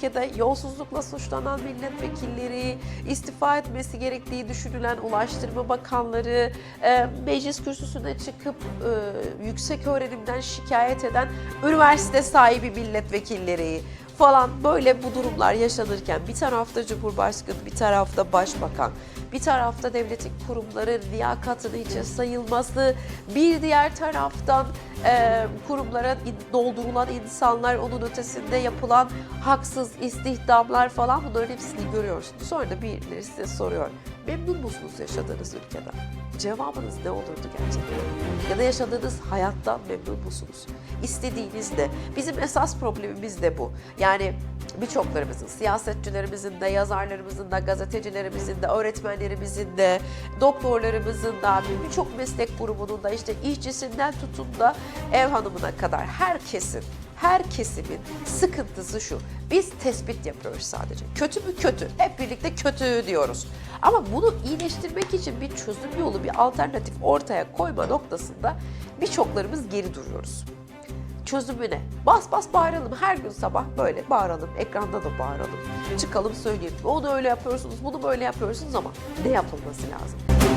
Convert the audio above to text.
ülkede yolsuzlukla suçlanan milletvekilleri, istifa etmesi gerektiği düşünülen ulaştırma bakanları, e, meclis kürsüsüne çıkıp e, yüksek öğrenimden şikayet eden üniversite sahibi milletvekilleri falan. Böyle bu durumlar yaşanırken bir tarafta Cumhurbaşkanı, bir tarafta Başbakan, bir tarafta devletin kurumları liyakatını hiçe sayılması, bir diğer taraftan e, kurumlara doldurulan insanlar, onun ötesinde yapılan haksız istihdamlar falan bunların hepsini görüyorsunuz. Sonra da birileri size soruyor, memnun musunuz yaşadığınız ülkeden? Cevabınız ne olurdu gerçekten? Ya da yaşadığınız hayattan memnun musunuz? İstediğiniz ne? Bizim esas problemimiz de bu. Yani birçoklarımızın, siyasetçilerimizin de, yazarlarımızın da, gazetecilerimizin de, öğretmenlerimizin de, doktorlarımızın da, birçok meslek grubunun da işte işçisinden tutun da ev hanımına kadar herkesin her kesimin sıkıntısı şu. Biz tespit yapıyoruz sadece. Kötü mü kötü. Hep birlikte kötü diyoruz. Ama bunu iyileştirmek için bir çözüm yolu, bir alternatif ortaya koyma noktasında birçoklarımız geri duruyoruz. Çözümü ne? Bas bas bağıralım. Her gün sabah böyle bağıralım. Ekranda da bağıralım. Çıkalım söyleyelim. Onu öyle yapıyorsunuz, bunu böyle yapıyorsunuz ama ne yapılması lazım?